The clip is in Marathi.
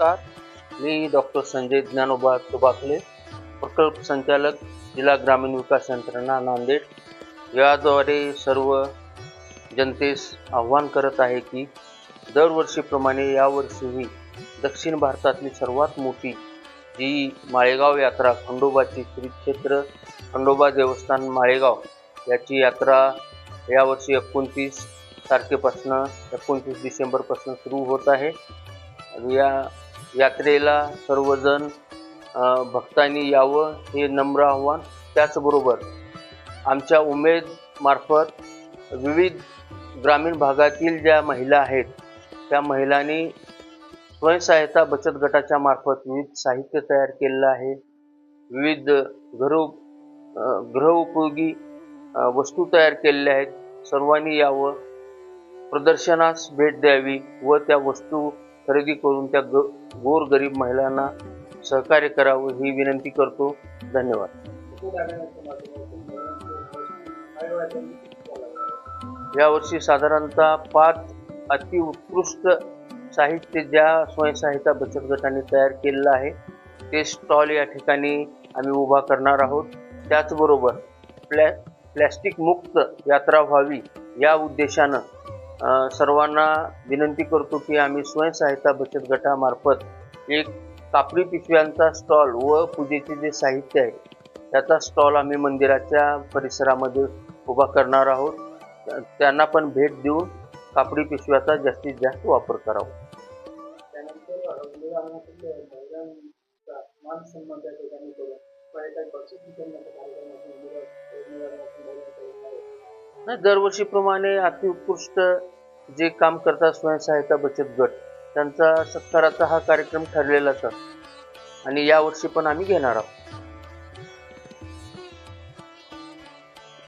नमस्कार. मी डॉक्टर संजय ज्ञानोबा तुबाकले प्रकल्प संचालक जिल्हा ग्रामीण विकास यंत्रणा नांदेड. याद्वारे सर्व जनतेस आव्हान करत आहे की दरवर्षीप्रमाणे यावर्षीही दक्षिण भारतातली सर्वात मोठी जी माळेगाव यात्रा खंडोबाची श्री क्षेत्र खंडोबा देवस्थान माळेगाव याची यात्रा यावर्षी एकोणतीस तारखेपासनं एकोणतीस डिसेंबरपासून सुरू होत आहे. या यात्रेला सर्वजण भक्तांनी यावं हे नम्र आव्हान. त्याचबरोबर आमच्या उमेदमार्फत विविध ग्रामीण भागातील ज्या महिला आहेत त्या महिलांनी स्वयंसहायता बचत गटाच्या मार्फत विविध साहित्य तयार केलेलं आहे. विविध घरो गृहउपयोगी वस्तू तयार केलेल्या आहेत. सर्वांनी यावं. प्रदर्शनास भेट द्यावी व त्या वस्तू खरेदी करून त्या ग गोरगरीब महिलांना सहकार्य करावं ही विनंती करतो. धन्यवाद. यावर्षी साधारणतः पाच अतिउत्कृष्ट साहित्य ज्या स्वयंसहायता बचत गटाने तयार केलेलं आहे ते स्टॉल या ठिकाणी आम्ही उभा करणार आहोत. त्याचबरोबर प्लॅ प्लॅस्टिक मुक्त यात्रा व्हावी या उद्देशानं सर्वांना विनंती करतो की आम्ही स्वयंसहायता बचत गटामार्फत एक कापडी पिशव्यांचा स्टॉल व पूजेचे जे साहित्य आहे त्याचा स्टॉल आम्ही मंदिराच्या परिसरामध्ये उभा करणार आहोत. त्यांना पण भेट देऊन कापडी पिशव्याचा जास्तीत जास्त वापर करावा. त्यानंतर दरवर्षीप्रमाणे अतिउत्कृष्ट जे काम करतात स्वयंसहायता बचत गट त्यांचा सत्काराचा हा कार्यक्रम ठरलेलाच असतो आणि यावर्षी पण आम्ही घेणार आहोत.